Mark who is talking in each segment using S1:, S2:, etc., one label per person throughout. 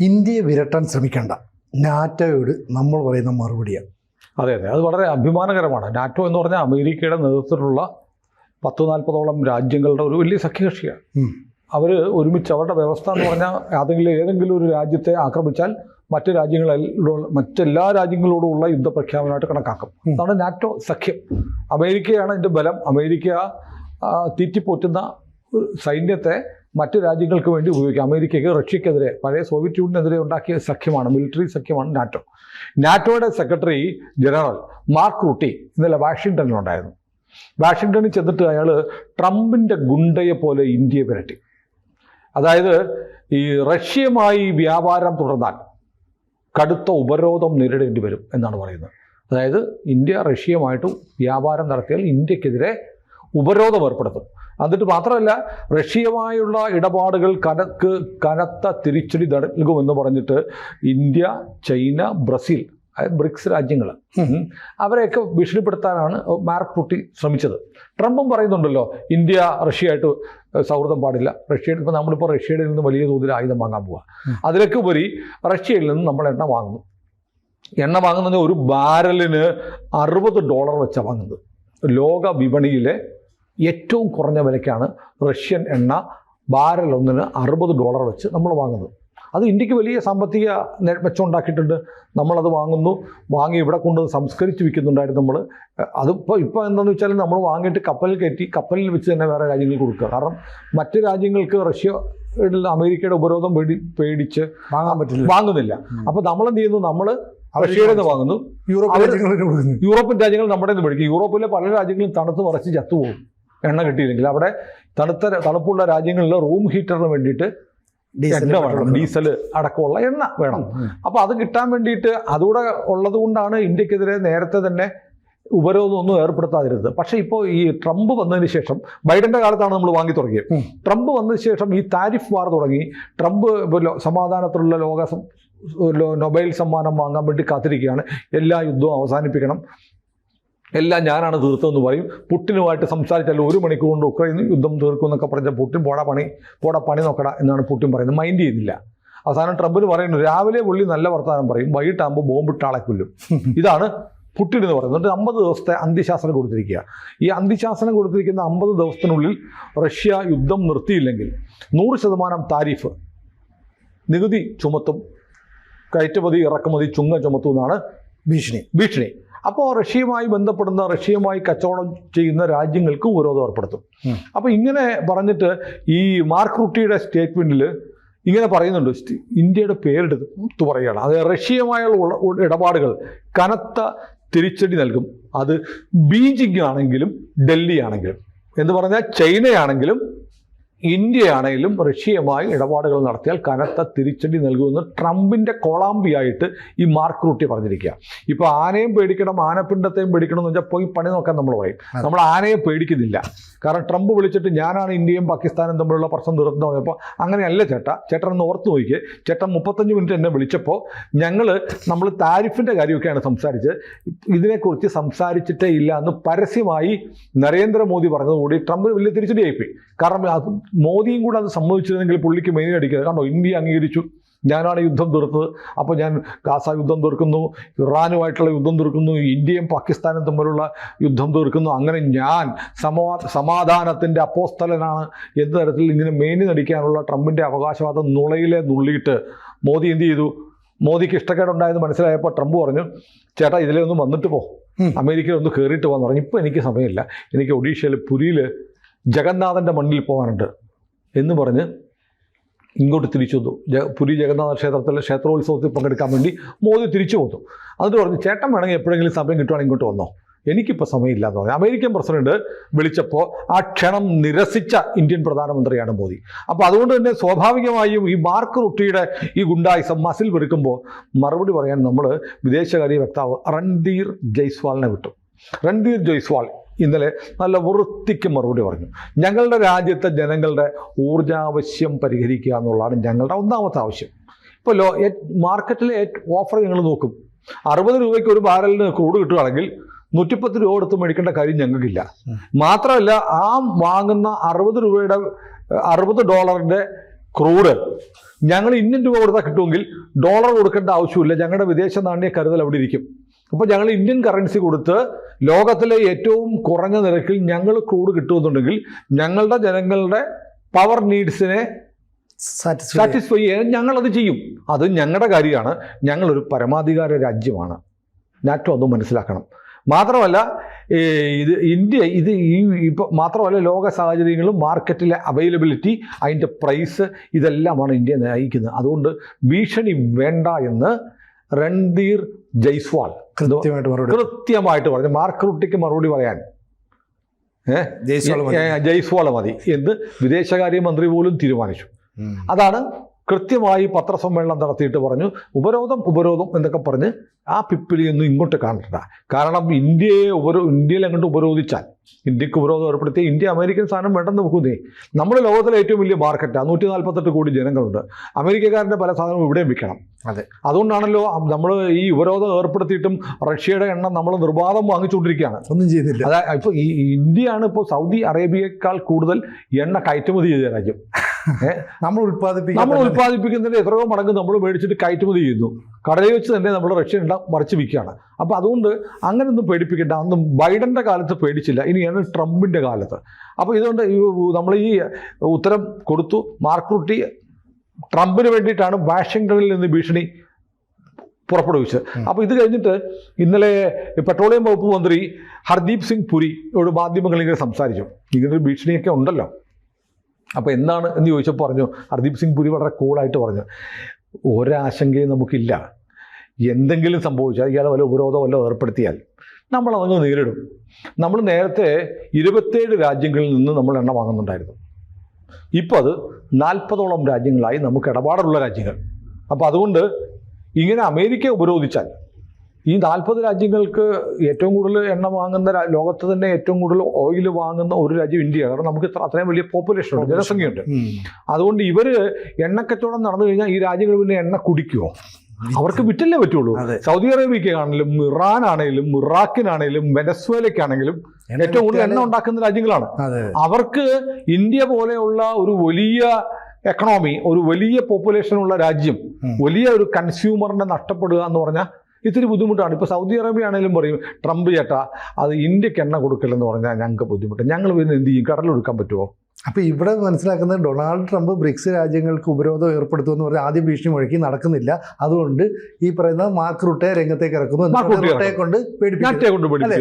S1: ഇന്ത്യയെ വിരട്ടാൻ ശ്രമിക്കേണ്ട. നാറ്റോയോട് നമ്മൾ പറയുന്ന മറുപടിയാണ്.
S2: അതെ അതെ. അത് വളരെ അഭിമാനകരമാണ്. നാറ്റോ എന്ന് പറഞ്ഞാൽ അമേരിക്കയുടെ നേതൃത്വത്തിലുള്ള പത്ത് നാൽപ്പതോളം രാജ്യങ്ങളുടെ ഒരു വലിയ സഖ്യകക്ഷിയാണ്. അവർ ഒരുമിച്ച് അവരുടെ വ്യവസ്ഥ എന്ന് പറഞ്ഞാൽ ഏതെങ്കിലും ഏതെങ്കിലും ഒരു രാജ്യത്തെ ആക്രമിച്ചാൽ മറ്റു രാജ്യങ്ങളിലുള്ള മറ്റെല്ലാ രാജ്യങ്ങളോടുമുള്ള യുദ്ധപ്രഖ്യാപനമായിട്ട് കണക്കാക്കും. അതാണ് നാറ്റോ സഖ്യം. അമേരിക്കയാണ് ഇതിന്റെ ബലം. അമേരിക്ക തീറ്റിപ്പോറ്റുന്ന സൈന്യത്തെ മറ്റ് രാജ്യങ്ങൾക്ക് വേണ്ടി ഉപയോഗിക്കാം. അമേരിക്കയ്ക്ക് റഷ്യക്കെതിരെ പഴയ സോവിയറ്റ് യൂണിയനെതിരെ ഉണ്ടാക്കിയ സഖ്യമാണ് മിലിറ്ററി സഖ്യമാണ് നാറ്റോ. നാറ്റോയുടെ സെക്രട്ടറി ജനറൽ മാർക്ക് റൂട്ടി ഇന്നലെ വാഷിങ്ടണിലുണ്ടായിരുന്നു. വാഷിങ്ടണിൽ ചെന്നിട്ട് അയാൾ ട്രംപിന്റെ ഗുണ്ടയെ പോലെ ഇന്ത്യയെ വിരട്ടി അതായത് ഈ റഷ്യയുമായി വ്യാപാരം തുടർന്നാൽ കടുത്ത ഉപരോധം നേരിടേണ്ടി വരും എന്നാണ് പറയുന്നത്. അതായത് ഇന്ത്യ റഷ്യയുമായിട്ട് വ്യാപാരം നടത്തിയാൽ ഇന്ത്യക്കെതിരെ ഉപരോധം ഏർപ്പെടുത്തും. എന്നിട്ട് മാത്രമല്ല റഷ്യയുമായുള്ള ഇടപാടുകൾ കനക്ക് കനത്ത തിരിച്ചടി നൽകുമെന്ന് പറഞ്ഞിട്ട് ഇന്ത്യ ചൈന ബ്രസീൽ അതായത് ബ്രിക്സ് രാജ്യങ്ങൾ. അവരെയൊക്കെ ഭീഷണിപ്പെടുത്താനാണ് മാർക്ക് റുട്ടി ശ്രമിച്ചത് ട്രംപും പറയുന്നുണ്ടല്ലോ ഇന്ത്യ റഷ്യയായിട്ട് സൗഹൃദം പാടില്ല റഷ്യയിൽ ഇപ്പോൾ നമ്മളിപ്പോൾ റഷ്യയുടെ നിന്ന് വലിയ തോതിൽ ആയുധം വാങ്ങാൻ പോവുക. അതിലൊക്കെ ഉപരി റഷ്യയിൽ നിന്ന് നമ്മൾ എണ്ണ വാങ്ങുന്നു എണ്ണ വാങ്ങുന്നതിന് ഒരു ബാരലിന് അറുപത് ഡോളർ വെച്ചാണ് വാങ്ങുന്നത് ലോക വിപണിയിലെ ഏറ്റവും കുറഞ്ഞ വിലയ്ക്കാണ് റഷ്യൻ എണ്ണ ബാരൽ ഒന്നിന് അറുപത് ഡോളർ വെച്ച് നമ്മൾ വാങ്ങുന്നത്. അത് ഇന്ത്യയ്ക്ക് വലിയ സാമ്പത്തിക മെച്ചം ഉണ്ടാക്കിയിട്ടുണ്ട് നമ്മളത് വാങ്ങുന്നു. വാങ്ങി ഇവിടെ കൊണ്ട് സംസ്കരിച്ച് വിൽക്കുന്നുണ്ടായിരുന്നു നമ്മൾ അതിപ്പോൾ ഇപ്പോൾ എന്താണെന്ന് വെച്ചാൽ നമ്മൾ വാങ്ങിയിട്ട് കപ്പലിൽ കയറ്റി കപ്പലിൽ വെച്ച് തന്നെ വേറെ രാജ്യങ്ങൾക്ക് കൊടുക്കുക. കാരണം മറ്റ് രാജ്യങ്ങൾക്ക് റഷ്യ അമേരിക്കയുടെ ഉപരോധം പേടി പേടിച്ച്
S1: വാങ്ങാൻ പറ്റില്ല.
S2: വാങ്ങുന്നില്ല. അപ്പോൾ നമ്മൾ എന്ത് ചെയ്യുന്നു? നമ്മൾ റഷ്യയുടെ നിന്ന് വാങ്ങുന്നു. യൂറോപ്യൻ രാജ്യങ്ങൾ നമ്മുടെ നിന്ന് മേടിക്കും. യൂറോപ്പിലെ പല രാജ്യങ്ങളും തണുത്ത് വറച്ച് ചത്തുപോകും. എണ്ണ കിട്ടിയില്ലെങ്കിൽ അവിടെ തണുത്ത തണുപ്പുള്ള രാജ്യങ്ങളിൽ റൂം ഹീറ്ററിന് വേണ്ടിയിട്ട്
S1: ഡീസൽ
S2: എണ്ണ വേണം. ഡീസൽ അടക്കമുള്ള എണ്ണ വേണം. അപ്പോൾ അത് കിട്ടാൻ വേണ്ടിയിട്ട് അതുകൂടെ ഉള്ളത് കൊണ്ടാണ് ഇന്ത്യക്കെതിരെ നേരത്തെ തന്നെ ഉപരോധമൊന്നും ഏർപ്പെടുത്താതിരുന്നത്. പക്ഷേ ഇപ്പോൾ ഈ ട്രംപ് വന്നതിന് ശേഷം ബൈഡന്റെ കാലത്താണ് നമ്മൾ വാങ്ങി തുടങ്ങിയത്. ട്രംപ് വന്നതിന് ശേഷം ഈ താരിഫ് വാർ തുടങ്ങി. ട്രംപ് സമാധാനത്തിലുള്ള ലോക നൊബേൽ സമ്മാനം വാങ്ങാൻ വേണ്ടി കാത്തിരിക്കുകയാണ്. എല്ലാ യുദ്ധവും അവസാനിപ്പിക്കണം. എല്ലാം ഞാനാണ് തീർത്തതെന്ന് പറയും. പുട്ടിനുമായിട്ട് സംസാരിച്ചാൽ ഒരു മണിക്കൂർ കൊണ്ട് ഉക്രൈൻ യുദ്ധം തീർക്കും എന്നൊക്കെ പറഞ്ഞാൽ പുട്ടിൻ പോടാ പണി പോടാ പണി നോക്കടാ എന്നാണ് പുട്ടിൻ പറയുന്നത്. മൈൻഡ് ചെയ്യുന്നില്ല. അവസാനം ട്രംപിന് പറയുന്നു രാവിലെ പുള്ളി നല്ല വർത്തമാനം പറയും വൈകിട്ടാകുമ്പോൾ ബോംബിട്ട് ആളെ കൊല്ലും. ഇതാണ് പുട്ടിൻ എന്ന് പറയുന്നത്. എന്നിട്ട് അമ്പത് ദിവസത്തെ അന്ത്യശാസനം കൊടുത്തിരിക്കുക. ഈ അന്ത്യശാസനം കൊടുത്തിരിക്കുന്ന അമ്പത് ദിവസത്തിനുള്ളിൽ റഷ്യ യുദ്ധം നിർത്തിയില്ലെങ്കിൽ നൂറ് ശതമാനം താരിഫ് നികുതി ചുമത്തും കയറ്റുമതി ഇറക്കുമതി ചുങ്ങ ചുമത്തും എന്നാണ്
S1: ഭീഷണി.
S2: ഭീഷണി. അപ്പോൾ റഷ്യയുമായി ബന്ധപ്പെടുന്ന റഷ്യയുമായി കച്ചവടം ചെയ്യുന്ന രാജ്യങ്ങൾക്കും വിരോധം ഏർപ്പെടുത്തും. അപ്പോൾ ഇങ്ങനെ പറഞ്ഞിട്ട് ഈ മാർക്ക് റുട്ടിയുടെ സ്റ്റേറ്റ്മെന്റിൽ ഇങ്ങനെ പറയുന്നുണ്ട് ഇന്ത്യയുടെ പേരെടുത്ത് പറയുകയാണ്. അത് റഷ്യയുമായുള്ള ഇടപാടുകൾ കനത്ത തിരിച്ചടി നൽകും. അത് ബീജിംഗ് ആണെങ്കിലും ഡൽഹി ആണെങ്കിലും. എന്ന് പറഞ്ഞാൽ ചൈനയാണെങ്കിലും ഇന്ത്യയാണെങ്കിലും റഷ്യയുമായി ഇടപാടുകൾ നടത്തിയാൽ കനത്ത തിരിച്ചടി നൽകുമെന്ന് ട്രംപിന്റെ കൊളാമ്പിയായിട്ട് ഈ മാർക്ക് റൂട്ടി പറഞ്ഞിരിക്കുക. ഇപ്പോൾ ആനയും പേടിക്കണം ആനപ്പിണ്ടത്തെയും പേടിക്കണം എന്ന് വെച്ചാൽ പോയി പണി നോക്കാൻ നമ്മൾ പറയും. നമ്മൾ ആനയെ പേടിക്കുന്നില്ല. കാരണം ട്രംപ് വിളിച്ചിട്ട് ഞാനാണ് ഇന്ത്യയും പാകിസ്ഥാനും തമ്മിലുള്ള പ്രശ്നം തീർന്നു പറഞ്ഞപ്പോൾ അങ്ങനെയല്ല ചേട്ടാ. ചേട്ടൻ ഒന്ന് ഓർത്ത് നോക്കിയേ ചേട്ടൻ മുപ്പത്തഞ്ച് മിനിറ്റ് എന്നെ വിളിച്ചപ്പോൾ ഞങ്ങൾ നമ്മൾ താരിഫിന്റെ കാര്യമൊക്കെയാണ് സംസാരിച്ച് ഇതിനെക്കുറിച്ച് സംസാരിച്ചിട്ടേ ഇല്ല എന്ന് പരസ്യമായി നരേന്ദ്രമോദി പറഞ്ഞതുകൂടി ട്രംപ് വലിയ തിരിച്ചടിയായിപ്പോയി. കാരണം അത് മോദിയും കൂടെ അത് സമ്മതിച്ചിരുന്നെങ്കിൽ പുള്ളിക്ക് മെയിൻ അടിക്കരുത് കാരണം ഇന്ത്യ അംഗീകരിച്ചു. ഞാനാണ് യുദ്ധം തീർത്തത്. അപ്പോൾ ഞാൻ ഗാസ യുദ്ധം തീർക്കുന്നു. ഇറാനുമായിട്ടുള്ള യുദ്ധം തീർക്കുന്നു. ഇന്ത്യയും പാകിസ്ഥാനും തമ്മിലുള്ള യുദ്ധം തീർക്കുന്നു. അങ്ങനെ ഞാൻ സമാ സമാധാനത്തിന്റെ അപ്പോസ്തലനാണ് എന്ന തരത്തിൽ ഇങ്ങനെ മേനി നടിക്കാനുള്ള ട്രംപിന്റെ അവകാശവാദം നുളയിലെ നുള്ളിയിട്ട് മോദി എന്ത് ചെയ്തു? മോദിക്ക് ഇഷ്ടക്കേടുണ്ടായെന്ന് മനസ്സിലായപ്പോൾ ട്രംപ് പറഞ്ഞു ചേട്ടാ ഇതിലൊന്ന് വന്നിട്ട് പോ. അമേരിക്കയിൽ ഒന്ന് കയറിയിട്ട് പോകാൻ പറഞ്ഞു. ഇപ്പോൾ എനിക്ക് സമയമില്ല. എനിക്ക് ഒഡീഷയിൽ പുരിയിൽ ജഗന്നാഥന്റെ മണ്ണിൽ പോകാനുണ്ട് എന്ന് പറഞ്ഞ് ഇങ്ങോട്ട് തിരിച്ചു വന്നു. പുരി ജഗന്നാഥ ക്ഷേത്രത്തിലെ ക്ഷേത്രോത്സവത്തിൽ പങ്കെടുക്കാൻ വേണ്ടി മോദി തിരിച്ചു വന്നു. അതിന് പറഞ്ഞ് ചേട്ടൻ വേണമെങ്കിൽ എപ്പോഴെങ്കിലും സമയം കിട്ടുവാണെങ്കിൽ ഇങ്ങോട്ട് വന്നോ. എനിക്കിപ്പോൾ സമയമില്ല എന്ന് പറഞ്ഞു. അമേരിക്കൻ പ്രസിഡന്റ് വിളിച്ചപ്പോൾ ആ ക്ഷണം നിരസിച്ച ഇന്ത്യൻ പ്രധാനമന്ത്രിയാണ് മോദി. അപ്പോൾ അതുകൊണ്ട് തന്നെ സ്വാഭാവികമായും ഈ മാർക്ക് റുട്ടിയുടെ ഈ ഗുണ്ടായിസം മസിൽ വെറുക്കുമ്പോൾ മറുപടി പറയാൻ നമ്മൾ വിദേശകാര്യ വക്താവ് രൺധീർ ജയ്സ്വാളിനെ വിട്ടു. രൺധീർ ജയ്സ്വാൾ ഇന്നലെ നല്ല വൃത്തിക്ക് മറുപടി പറഞ്ഞു. ഞങ്ങളുടെ രാജ്യത്തെ ജനങ്ങളുടെ ഊർജാവശ്യം പരിഹരിക്കുക എന്നുള്ളതാണ് ഞങ്ങളുടെ ഒന്നാമത്തെ ആവശ്യം. ഇപ്പോൾ ലോ മാർക്കറ്റിലെ ഓഫർ ഞങ്ങൾ നോക്കും. അറുപത് രൂപയ്ക്ക് ഒരു ബാരലിന് ക്രൂഡ് കിട്ടുകയാണെങ്കിൽ നൂറ്റിപ്പത്ത് രൂപ കൊടുത്ത് മേടിക്കേണ്ട കാര്യം ഞങ്ങൾക്കില്ല. മാത്രമല്ല ആ വാങ്ങുന്ന അറുപത് രൂപയുടെ അറുപത് ഡോളറിന്റെ ക്രൂഡ് ഞങ്ങൾ ഇന്ത്യൻ രൂപ കൊടുത്താൽ കിട്ടുമെങ്കിൽ ഡോളർ കൊടുക്കേണ്ട ആവശ്യമില്ല. ഞങ്ങളുടെ വിദേശ നാണ്യ കരുതൽ അവിടെ ഇരിക്കും. അപ്പോൾ ഞങ്ങൾ ഇന്ത്യൻ കറൻസി കൊടുത്ത് ലോകത്തിലെ ഏറ്റവും കുറഞ്ഞ നിരക്കിൽ ഞങ്ങൾ ക്രൂഡ് കിട്ടുമെന്നുണ്ടെങ്കിൽ ഞങ്ങളുടെ ജനങ്ങളുടെ പവർ നീഡ്സിനെ
S1: സാറ്റിസ്ഫൈ
S2: ചെയ്യാൻ ഞങ്ങളത് ചെയ്യും. അത് ഞങ്ങളുടെ കാര്യമാണ്. ഞങ്ങളൊരു പരമാധികാര രാജ്യമാണ്. നാറ്റോ അതും മനസ്സിലാക്കണം. മാത്രമല്ല ഇത് ഇന്ത്യ ഇത് ഈ ഇപ്പോൾ മാത്രമല്ല ലോക സാഹചര്യങ്ങളും മാർക്കറ്റിലെ അവൈലബിലിറ്റി അതിന്റെ പ്രൈസ് ഇതെല്ലാമാണ് ഇന്ത്യ നയിക്കുന്നത്. അതുകൊണ്ട് ഭീഷണി വേണ്ട എന്ന് രൺധീർ ജയ്സ്വാൾ.
S1: കൃത്യമായിട്ട് മറുപടി.
S2: കൃത്യമായിട്ട് പറഞ്ഞു. മാർക്ക് റുട്ടിക്ക് മറുപടി പറയാൻ?
S1: ജയ്സ്വാൾ മതി.
S2: ഏ, ജയ്സ്വാൾ മതി. എന്ന് വിദേശകാര്യമന്ത്രി പോലും തീരുമാനിച്ചു. അതാണ് കൃത്യമായി പത്രസമ്മേളനം നടത്തിയിട്ട് പറഞ്ഞു. ഉപരോധം ഉപരോധം എന്നൊക്കെ പറഞ്ഞ് ആ പിപ്പിലിയൊന്നും ഇങ്ങോട്ട് കാണണ്ട. കാരണം ഇന്ത്യയെ ഉപരോ ഇന്ത്യയിൽ അങ്ങോട്ട് ഉപരോധിച്ചാൽ ഇന്ത്യയ്ക്ക് ഉപരോധം ഏർപ്പെടുത്തിയ ഇന്ത്യ അമേരിക്കൻ സാധനം വേണ്ടെന്ന് നോക്കുന്നേ. നമ്മുടെ ലോകത്തിലെ ഏറ്റവും വലിയ മാർക്കറ്റാണ് നൂറ്റി നാൽപ്പത്തെട്ട് കോടി ജനങ്ങളുണ്ട്. അമേരിക്കക്കാരന്റെ പല സാധനവും ഇവിടെയും വിൽക്കണം.
S1: അതെ.
S2: അതുകൊണ്ടാണല്ലോ നമ്മൾ ഈ ഉപരോധം ഏർപ്പെടുത്തിയിട്ടും റഷ്യയുടെ എണ്ണം നമ്മൾ നിർബാധം വാങ്ങിച്ചുകൊണ്ടിരിക്കുകയാണ്.
S1: ഒന്നും ചെയ്തില്ല.
S2: അതായത് ഇപ്പോൾ ഈ ഇന്ത്യയാണ് ഇപ്പോൾ സൗദി അറേബ്യയേക്കാൾ കൂടുതൽ എണ്ണ കയറ്റുമതി ചെയ്ത രാജ്യം.
S1: നമ്മൾ
S2: നമ്മൾ
S1: ഉത്പാദിപ്പിക്കാൻ
S2: ഉൽപ്പാദിപ്പിക്കുന്നതിന്റെ എത്രയോ മടങ്ങ് നമ്മൾ മേടിച്ചിട്ട് കയറ്റുമതി ചെയ്യുന്നു. കടയിൽ വെച്ച് തന്നെ നമ്മൾ റഷ്യ എണ്ണ മറിച്ച് വിൽക്കുകയാണ്. അപ്പോൾ അതുകൊണ്ട് അങ്ങനെയൊന്നും പേടിപ്പിക്കേണ്ട. അന്നും ബൈഡന്റെ കാലത്ത് പേടിച്ചില്ല. ഇനിയാണ് ട്രംപിന്റെ കാലത്ത്. അപ്പോൾ ഇതുകൊണ്ട് നമ്മൾ ഈ ഉത്തരം കൊടുത്തു. മാർക്ക് റുട്ടി ട്രംപിന് വേണ്ടിയിട്ടാണ് വാഷിങ്ടണിൽ നിന്ന് ഭീഷണി പുറപ്പെടുവിച്ചത്. അപ്പോൾ ഇത് കഴിഞ്ഞിട്ട് ഇന്നലെ പെട്രോളിയം വകുപ്പ് മന്ത്രി ഹർദീപ് സിംഗ് പുരി ഒരു മാധ്യമങ്ങളിങ്ങനെ സംസാരിച്ചു. ഇങ്ങനൊരു ഭീഷണിയൊക്കെ ഉണ്ടല്ലോ. അപ്പോൾ എന്താണ് എന്ന് ചോദിച്ചപ്പോൾ പറഞ്ഞു ഹർദീപ് സിംഗ് പുരി വളരെ കൂളായിട്ട് പറഞ്ഞു. ഒരാശങ്കയും നമുക്കില്ല. എന്തെങ്കിലും സംഭവിച്ചാൽ ഇയാളെ വല്ല ഉപരോധം വല്ല ഏർപ്പെടുത്തിയാൽ നമ്മൾ അതങ്ങ് നേരിടും. നമ്മൾ നേരത്തെ ഇരുപത്തേഴ് രാജ്യങ്ങളിൽ നിന്ന് നമ്മൾ എണ്ണ വാങ്ങുന്നുണ്ടായിരുന്നു. ഇപ്പോൾ അത് നാൽപ്പതോളം രാജ്യങ്ങളായി നമുക്ക് ഇടപാടുള്ള രാജ്യങ്ങൾ. അപ്പോൾ അതുകൊണ്ട് ഇങ്ങനെ അമേരിക്ക ഉപരോധിച്ചാൽ ഈ നാൽപ്പത് രാജ്യങ്ങൾക്ക് ഏറ്റവും കൂടുതൽ എണ്ണ വാങ്ങുന്ന ലോകത്ത് തന്നെ ഏറ്റവും കൂടുതൽ ഓയിൽ വാങ്ങുന്ന ഒരു രാജ്യം ഇന്ത്യയാണ് കാരണം നമുക്ക് അത്രയും വലിയ പോപ്പുലേഷൻ ഉണ്ട് ജനസംഖ്യയുണ്ട്. അതുകൊണ്ട് ഇവർ എണ്ണക്കച്ചവടം നടന്നു കഴിഞ്ഞാൽ ഈ രാജ്യങ്ങൾ പിന്നെ എണ്ണ കുടിക്കുമോ അവർക്ക് വിറ്റല്ലേ പറ്റുള്ളൂ.
S1: സൗദി
S2: സൗദി അറേബ്യക്കാണെങ്കിലും ഇറാൻ ആണെങ്കിലും ഇറാഖിനാണെങ്കിലും വെനസ്വേലയ്ക്കാണെങ്കിലും ഏറ്റവും കൂടുതൽ എണ്ണ ഉണ്ടാക്കുന്ന രാജ്യങ്ങളാണ്. അവർക്ക് ഇന്ത്യ പോലെയുള്ള ഒരു വലിയ എക്കണോമി ഒരു വലിയ പോപ്പുലേഷൻ ഉള്ള രാജ്യം. വലിയ ഒരു കൺസ്യൂമറിനെ നഷ്ടപ്പെടുക എന്ന് പറഞ്ഞാൽ ഇത്തിരി ബുദ്ധിമുട്ടാണ്. ഇപ്പോൾ സൗദി അറേബ്യ ആണെങ്കിലും പറയും ട്രംപ് ചേട്ടാ അത് ഇന്ത്യയ്ക്ക് എണ്ണ കൊടുക്കില്ലെന്ന് പറഞ്ഞാൽ ഞങ്ങൾക്ക് ബുദ്ധിമുട്ട്. ഞങ്ങൾ പിന്നെ എന്ത് ചെയ്യും? കടലൊടുക്കാൻ പറ്റുമോ
S1: അപ്പൊ ഇവിടെ മനസ്സിലാക്കുന്നത് ഡൊണാൾഡ് ട്രംപ് ബ്രിക്സ് രാജ്യങ്ങൾക്ക് ഉപരോധം ഏർപ്പെടുത്തുമെന്ന് പറഞ്ഞാൽ ആദ്യം ഭീഷണി മുഴക്കി നടക്കുന്നില്ല. അതുകൊണ്ട് ഈ പറയുന്ന മാർക്ക് റുട്ടെ രംഗത്തേക്ക് ഇറക്കുന്നു.
S2: റുട്ടെ
S1: കൊണ്ട് അല്ലേ?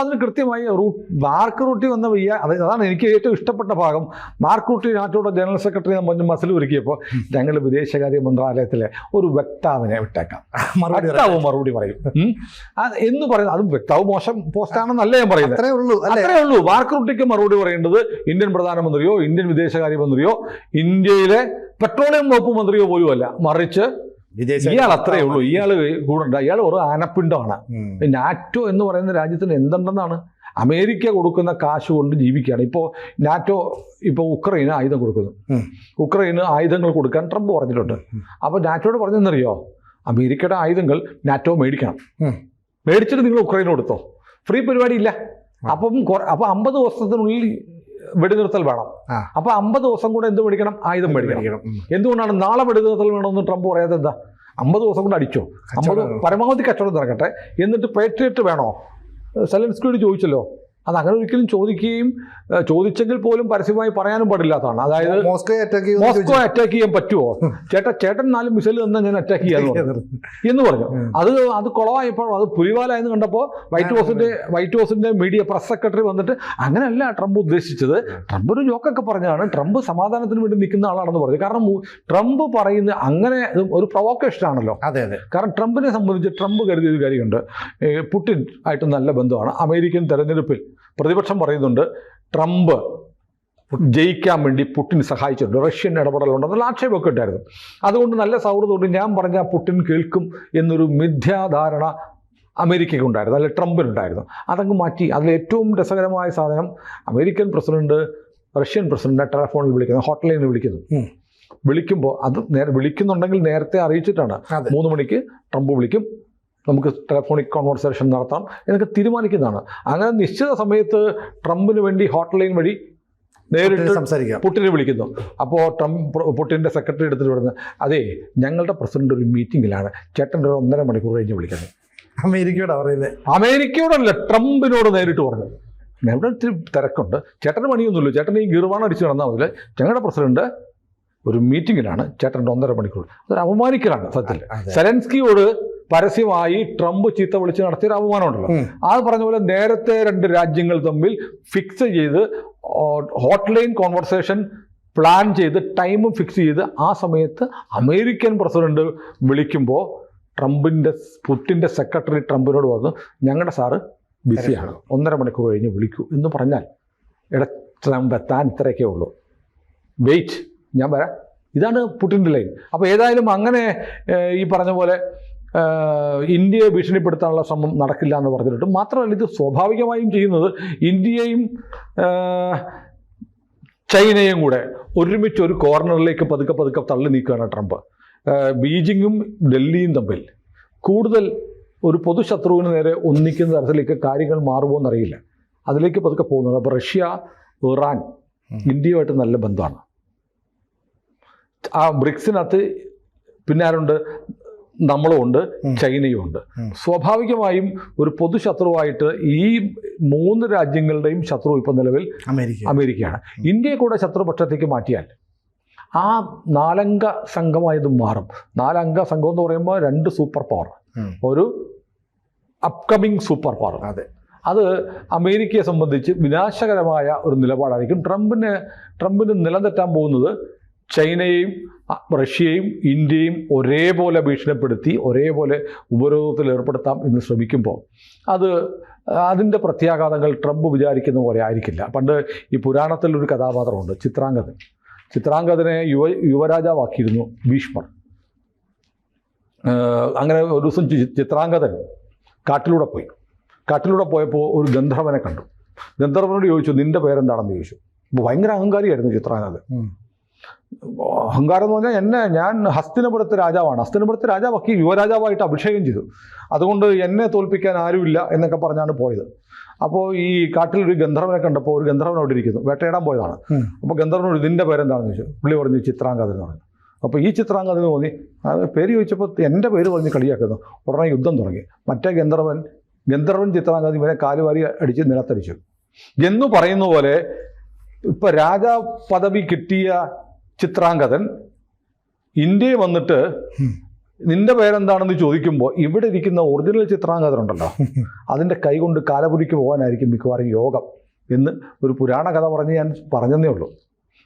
S2: അതിന് കൃത്യമായി മാർക്ക് റൂട്ടി വന്ന വയ്യ അതാണ് എനിക്ക് ഏറ്റവും ഇഷ്ടപ്പെട്ട ഭാഗം. മാർക്ക് റൂട്ടി നാറ്റോയുടെ ജനറൽ സെക്രട്ടറി നമ്മൾ മസിൽ ഒരുക്കിയപ്പോൾ ഞങ്ങൾ വിദേശകാര്യ മന്ത്രാലയത്തിലെ ഒരു വക്താവിനെ വിട്ടേക്കാം.
S1: മറുപടി
S2: വക്താവ് മറുപടി പറയും. എന്ന് പറയുന്നത് അതും വക്താവ് മോശം പോസ്റ്റാണെന്നല്ല ഞാൻ പറയുന്നത്.
S1: അത്രേ ഉള്ളൂ
S2: അത്രേ ഉള്ളൂ. മാർക്ക് റൂട്ടിക്ക് മറുപടി പറയേണ്ടത് ഇന്ത്യൻ പ്രധാനമന്ത്രിയോ ഇന്ത്യൻ വിദേശകാര്യ മന്ത്രിയോ ഇന്ത്യയിലെ പെട്രോളിയം വകുപ്പ് മന്ത്രിയോ പോലും അല്ല മറിച്ച്
S1: വിദേശ
S2: ഇയാൾ അത്രേ ഉള്ളൂ. ഇയാൾ കൂടെ ഇയാൾ ഒരു ആനപ്പിണ്ടമാണ്. നാറ്റോ എന്ന് പറയുന്ന രാജ്യത്തിന് എന്തുണ്ടെന്നാണ്? അമേരിക്ക കൊടുക്കുന്ന കാശ് കൊണ്ട് ജീവിക്കുകയാണ്. ഇപ്പോൾ നാറ്റോ ഇപ്പോൾ ഉക്രൈന് ആയുധം കൊടുക്കുന്നു. ഉക്രൈന് ആയുധങ്ങൾ കൊടുക്കാൻ ട്രംപ് പറഞ്ഞിട്ടുണ്ട്. അപ്പോൾ നാറ്റോട് പറഞ്ഞെന്നറിയോ? അമേരിക്കയുടെ ആയുധങ്ങൾ നാറ്റോ മേടിക്കണം. മേടിച്ചിട്ട് നിങ്ങൾ ഉക്രൈന് കൊടുത്തോ ഫ്രീ പരിപാടി ഇല്ല അപ്പം അപ്പം അമ്പത് ദിവസത്തിനുള്ളിൽ വെടിനിർത്തൽ വേണം. അപ്പൊ അമ്പത് ദിവസം കൂടെ എന്ത് മേടിക്കണം? ആയുധം മേടിക്കണം.
S1: ഉം.
S2: എന്തുകൊണ്ടാണ് നാളെ വെടിനിർത്തൽ വേണമെന്ന് ട്രംപ് പറയാതെ എന്താ? അമ്പത് ദിവസം കൊണ്ട് അടിച്ചോ? അമ്പത്. പരമാവധി കച്ചവടം നടക്കട്ടെ. എന്നിട്ട് പേട്രിയറ്റ് വേണോ? സെലൻസ്കിയോട് ചോദിച്ചല്ലോ. അത് അങ്ങനെ ഒരിക്കലും ചോദിക്കുകയും ചോദിച്ചെങ്കിൽ പോലും പരസ്യമായി പറയാനും പാടില്ലാത്തതാണ്. അതായത്
S1: മോസ്കോ അറ്റാക്ക്
S2: മോസ്കോ അറ്റാക്ക് ചെയ്യാൻ പറ്റുമോ ചേട്ടാ ചേട്ടൻ നാല് മിസൈൽ തന്നെ ഞാൻ അറ്റാക്ക് ചെയ്യാന്ന് എന്ന് പറഞ്ഞു. അത് അത് കുളമായപ്പോൾ അത് പുലിവാലായെന്ന് കണ്ടപ്പോൾ വൈറ്റ് ഹൗസിന്റെ വൈറ്റ് ഹൗസിന്റെ മീഡിയ പ്രസ് സെക്രട്ടറി വന്നിട്ട് അങ്ങനെയല്ല ട്രംപ് ഉദ്ദേശിച്ചത്. ട്രംപ് ഒരു ജോക്കൊക്കെ പറഞ്ഞതാണ്. ട്രംപ് സമാധാനത്തിന് വേണ്ടി നിൽക്കുന്ന ആളാണെന്ന് പറഞ്ഞു. കാരണം ട്രംപ് പറയുന്ന അങ്ങനെ ഒരു പ്രൊവോക്കേഷൻ ആണല്ലോ.
S1: അതെ അതെ.
S2: കാരണം ട്രംപിനെ സംബന്ധിച്ച് ട്രംപ് കരുതിയ ഒരു കാര്യമുണ്ട്. പുടിൻ ആയിട്ട് നല്ല ബന്ധമാണ്. അമേരിക്കൻ തെരഞ്ഞെടുപ്പിൽ പ്രതിപക്ഷം പറയുന്നുണ്ട് ട്രംപ് ജയിക്കാൻ വേണ്ടി പുട്ടിൻ സഹായിച്ചിട്ടുണ്ട്. റഷ്യൻ ഇടപെടലുണ്ടെന്നുള്ള ആക്ഷേപമൊക്കെ ഉണ്ടായിരുന്നു. അതുകൊണ്ട് നല്ല സൗഹൃദമുണ്ട്. ഞാൻ പറഞ്ഞാൽ പുട്ടിൻ കേൾക്കും എന്നൊരു മിഥ്യാധാരണ അമേരിക്കയ്ക്കുണ്ടായിരുന്നു ഉണ്ടായിരുന്നു. അല്ലെ ട്രംപിനുണ്ടായിരുന്നു. അതങ്ങ് മാറ്റി. അതിൽ ഏറ്റവും രസകരമായ സാധനം അമേരിക്കൻ പ്രസിഡന്റ് റഷ്യൻ പ്രസിഡന്റിനെ ടെലഫോണിൽ വിളിക്കുന്നു ഹോട്ട്ലൈനിൽ വിളിക്കുന്നു. വിളിക്കുമ്പോൾ അത് നേരെ വിളിക്കുന്നുണ്ടെങ്കിൽ നേരത്തെ അറിയിച്ചിട്ടാണ്. മൂന്ന് മണിക്ക് ട്രംപ് വിളിക്കും. നമുക്ക് ടെലഫോണിക് കോൺവെർസേഷൻ നടത്താം. എന്നൊക്കെ തീരുമാനിക്കുന്നതാണ്. അങ്ങനെ നിശ്ചിത സമയത്ത് ട്രംപിന് വേണ്ടി ഹോട്ട്ലൈൻ വഴി നേരിട്ട്
S1: സംസാരിക്കാം.
S2: പുട്ടിനെ വിളിക്കുന്നു. അപ്പോൾ ട്രംപ് പുട്ടിന്റെ സെക്രട്ടറി എടുത്തിട്ട് പറയുന്നത് അതെ ഞങ്ങളുടെ പ്രസിഡന്റ് ഒരു മീറ്റിങ്ങിലാണ് ചേട്ടന്റെ ഒരു ഒന്നര മണിക്കൂർ കഴിഞ്ഞ് വിളിക്കുന്നത്
S1: അമേരിക്കയോട് പറയുന്നത്
S2: അമേരിക്കയോടല്ല ട്രംപിനോട് നേരിട്ട് പറഞ്ഞു. എവിടെ ഇത്തിരി തിരക്കുണ്ട്. ചേട്ടന് പണിയൊന്നുമില്ല. ചേട്ടൻ ഈ ഗീർവാണം അടിച്ച് നടന്നാൽ മതി. ഞങ്ങളുടെ പ്രസിഡന്റ് ഒരു മീറ്റിങ്ങിലാണ് ചേട്ടന്റെ ഒന്നര മണിക്കൂർ. അതൊരു അപമാനിക്കലാണ് സത്യത്തിൽ. സെലൻസ്കിയോട് പരസ്യമായി ട്രംപ് ചീത്ത വിളിച്ച് നടത്തിയ ഒരു
S1: അപമാനമുണ്ടല്ലോ.
S2: അത് പറഞ്ഞ പോലെ നേരത്തെ രണ്ട് രാജ്യങ്ങൾ തമ്മിൽ ഫിക്സ് ചെയ്ത് ഹോട്ട്ലൈൻ കോൺവെർസേഷൻ പ്ലാൻ ചെയ്ത് ടൈമും ഫിക്സ് ചെയ്ത് ആ സമയത്ത് അമേരിക്കൻ പ്രസിഡന്റ് വിളിക്കുമ്പോൾ ട്രംപിന്റെ പുട്ടിന്റെ സെക്രട്ടറി ട്രംപിനോട് വന്ന് ഞങ്ങളുടെ സാറ് ബിസിയാണ്. ഒന്നര മണിക്കൂർ കഴിഞ്ഞ് വിളിക്കൂ. എന്ന് പറഞ്ഞാൽ ഇട ട്രംപ് എത്താൻ ഇത്രയൊക്കെ ഉള്ളൂ. വെയിറ്റ് ഞാൻ വരാം. ഇതാണ് പുട്ടിന്റെ ലൈൻ അപ്പോൾ ഏതായാലും അങ്ങനെ ഈ പറഞ്ഞ പോലെ ഇന്ത്യയെ ഭീഷണിപ്പെടുത്താനുള്ള ശ്രമം നടക്കില്ല എന്ന് പറഞ്ഞിട്ടുണ്ട്. മാത്രമല്ല ഇത് സ്വാഭാവികമായും ചെയ്യുന്നത് ഇന്ത്യയും ചൈനയും കൂടെ ഒരുമിച്ച് ഒരു കോർണറിലേക്ക് പതുക്കെ പതുക്കെ തള്ളി നീക്കുകയാണ് ട്രംപ്. ബീജിങ്ങും ഡൽഹിയും തമ്മിൽ കൂടുതൽ ഒരു പൊതുശത്രുവിന് നേരെ ഒന്നിക്കുന്ന തരത്തിലേക്ക് കാര്യങ്ങൾ മാറുമോ എന്നറിയില്ല. അതിലേക്ക് പതുക്കെ പോകുന്നുണ്ട്. അപ്പോൾ റഷ്യ ഇറാൻ ഇന്ത്യയുമായിട്ട് നല്ല ബന്ധമാണ്. ആ ബ്രിക്സിനകത്ത് പിന്നെ ആരുണ്ട്? നമ്മളും ഉണ്ട് ചൈനയും ഉണ്ട്. സ്വാഭാവികമായും ഒരു പൊതു ശത്രുവായിട്ട് ഈ മൂന്ന് രാജ്യങ്ങളുടെയും ശത്രു ഇപ്പം നിലവിൽ
S1: അമേരിക്ക.
S2: അമേരിക്കയാണ്. ഇന്ത്യയെ കൂടെ ശത്രുപക്ഷത്തേക്ക് മാറ്റിയാൽ ആ നാലംഗ സംഘമായത് മാറും. നാലംഗ സംഘം എന്ന് പറയുമ്പോൾ രണ്ട് സൂപ്പർ പവർ. ഒരു അപ്കമിങ് സൂപ്പർ പവർ.
S1: അതെ.
S2: അത് അമേരിക്കയെ സംബന്ധിച്ച് വിനാശകരമായ ഒരു നിലപാടായിരിക്കും. ട്രംപിന് ട്രംപിന് നിലനിർത്താൻ പോകുന്നത് ചൈനയെയും റഷ്യയും ഇന്ത്യയും ഒരേപോലെ ഭീഷണിപ്പെടുത്തി ഒരേപോലെ ഉപരോധത്തിൽ ഏർപ്പെടുത്താം എന്ന് ശ്രമിക്കുമ്പോൾ അത് അതിന്റെ പ്രത്യാഘാതങ്ങൾ ട്രംപ് വിചാരിക്കുന്ന പോലെ ആയിരിക്കില്ല. പണ്ട് ഈ പുരാണത്തിൽ ഒരു കഥാപാത്രമുണ്ട് ചിത്രാംഗതൻ ചിത്രാംഗതനെ യുവ യുവരാജാവാക്കിയിരുന്നു ഭീഷ്മർ. അങ്ങനെ ഒരു ദിവസം ചിത്രാംഗതൻ കാട്ടിലൂടെ പോയി. കാട്ടിലൂടെ പോയപ്പോൾ ഒരു ഗന്ധർവനെ കണ്ടു. ഗന്ധർവനോട് ചോദിച്ചു നിന്റെ പേരെന്താണെന്ന് ചോദിച്ചു. ഭയങ്കര അഹങ്കാരിയായിരുന്നു ചിത്രാംഗതൻ. അഹങ്കാരം എന്ന് പറഞ്ഞാൽ എന്നെ ഞാൻ ഹസ്തിനപുരത്തെ രാജാവാണ്. ഹസ്തിനപുരത്തെ രാജാവാക്കി യുവരാജാവായിട്ട് അഭിഷേകം ചെയ്തു. അതുകൊണ്ട് എന്നെ തോൽപ്പിക്കാൻ ആരുമില്ല എന്നൊക്കെ പറഞ്ഞാണ് പോയത്. അപ്പോൾ ഈ കാട്ടിൽ ഒരു ഗന്ധർവനെ കണ്ടപ്പോൾ ഒരു ഗന്ധർവൻ അവിടെ ഇരിക്കുന്നു. വേട്ടയിടാൻ പോയതാണ്. അപ്പോൾ ഗന്ധർവനോട് ഇതിന്റെ പേരെന്താണെന്ന് ചോദിച്ചു. പുള്ളി പറഞ്ഞു ചിത്രാംഗത എന്ന് പറഞ്ഞു. അപ്പോൾ ഈ ചിത്രാംഗത എന്ന് തോന്നി അത് പേര് ചോദിച്ചപ്പോൾ എന്റെ പേര് പറഞ്ഞ് കളിയാക്കുന്നു. ഉടനെ യുദ്ധം തുടങ്ങി. മറ്റേ ഗന്ധർവൻ ഗന്ധർവൻ ചിത്രാംഗത ഇവനെ കാലുവാരി അടിച്ച് നിലത്തടിച്ചു. എന്ന് പറയുന്ന പോലെ ഇപ്പൊ രാജാ പദവി കിട്ടിയ ചിത്രാംഗതൻ ഇന്ത്യയിൽ വന്നിട്ട്. നിന്റെ പേരെന്താണെന്ന് ചോദിക്കുമ്പോൾ ഇവിടെ ഇരിക്കുന്ന ഒറിജിനൽ ചിത്രാംഗതൻ ഉണ്ടല്ലോ. അതിന്റെ കൈകൊണ്ട് കാലപുരിക്ക് പോകാനായിരിക്കും മിക്കവാറും യോഗം എന്ന് ഒരു പുരാണ കഥ പറഞ്ഞ് ഞാൻ പറഞ്ഞതേ ഉള്ളൂ.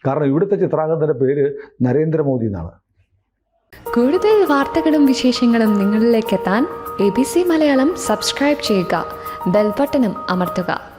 S2: കാരണം ഇവിടുത്തെ ചിത്രാംഗതന്റെ പേര് നരേന്ദ്രമോദി എന്നാണ്.
S3: കൂടുതൽ വാർത്തകളും വിശേഷങ്ങളും നിങ്ങളിലേക്ക് എത്താൻ A B C Malayalam subscribe ചെയ്യുക. ബെൽബട്ടനും അമർത്തുക.